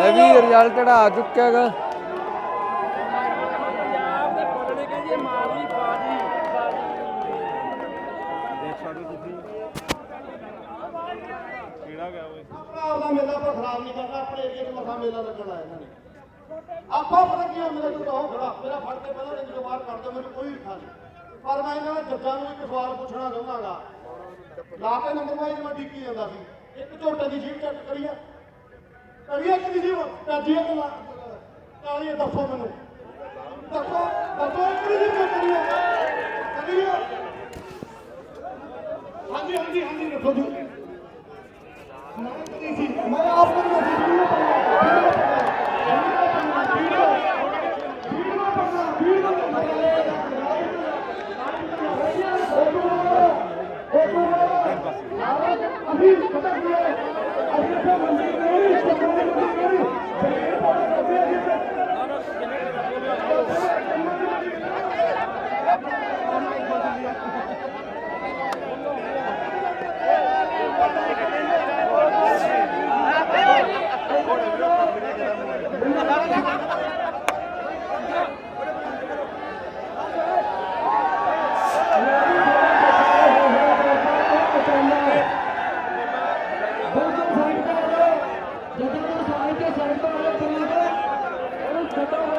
ਲੱਗੀਆਂ ਰਿਜ਼ਲਟ ਆ ਚੁੱਕਿਆ ਹੈਗਾ। ਪੰਜਾਬ ਮੇਲਾ ਪਰ ਖਰਾਬ ਨਹੀਂ ਕਰਨਾ ਆਪਣੇ ਏਰੀਏ 'ਚ ਮਸਾ ਮੇਲਾ ਲੱਗਣਾ ਹੈ ਇਹਨਾਂ ਨੇ ਆਪਾਂ ਪਤਾ ਕੀ ਆ, ਮੇਰੇ ਤੋਂ ਹੋ ਖੜਾ, ਮੇਰਾ ਫੜ ਕੇ ਪਹਿਲਾਂ ਰਿੰਗ ਤੋਂ ਬਾਹਰ ਕਰ ਦਿਓ, ਮੈਨੂੰ ਕੋਈ ਰਿਖਾ ਨਹੀਂ। ਪਰ ਮੈਂ ਇਹਨਾਂ ਦੇ ਜੱਜਾਂ ਨੂੰ ਇੱਕ ਸਵਾਲ ਪੁੱਛਣਾ ਚਾਹੁੰਦਾਗਾ ਲਾ ਕੇ ਨੰਬਰ ਵਾਈਜ਼ ਮੈਂ ਡਿੱਕੀ ਜਾਂਦਾ ਸੀ। ਇੱਕ ਝੋਟੇ ਦੀ ਜੀਭ ਚੈੱਕ ਕਰੀਆ ਕਰੀਆ ਕਿ ਦੀ ਤਾਜੀਏ ਕਿ ਨਾ ਕਾਲੀਏ ਦੱਸੋ ਮੈਨੂੰ। ਦੱਸੋ ਦੱਸੋ ਇੱਕ ਦੀ ਜੀਭ ਕਰੀਏ। ਕਰੀਏ। ਹਾਂਜੀ ਹਾਂਜੀ ਹਾਂਜੀ ਰੱਖੋ ਜੀ। আজকে ਉਹਨੂੰ ਛੱਡੋ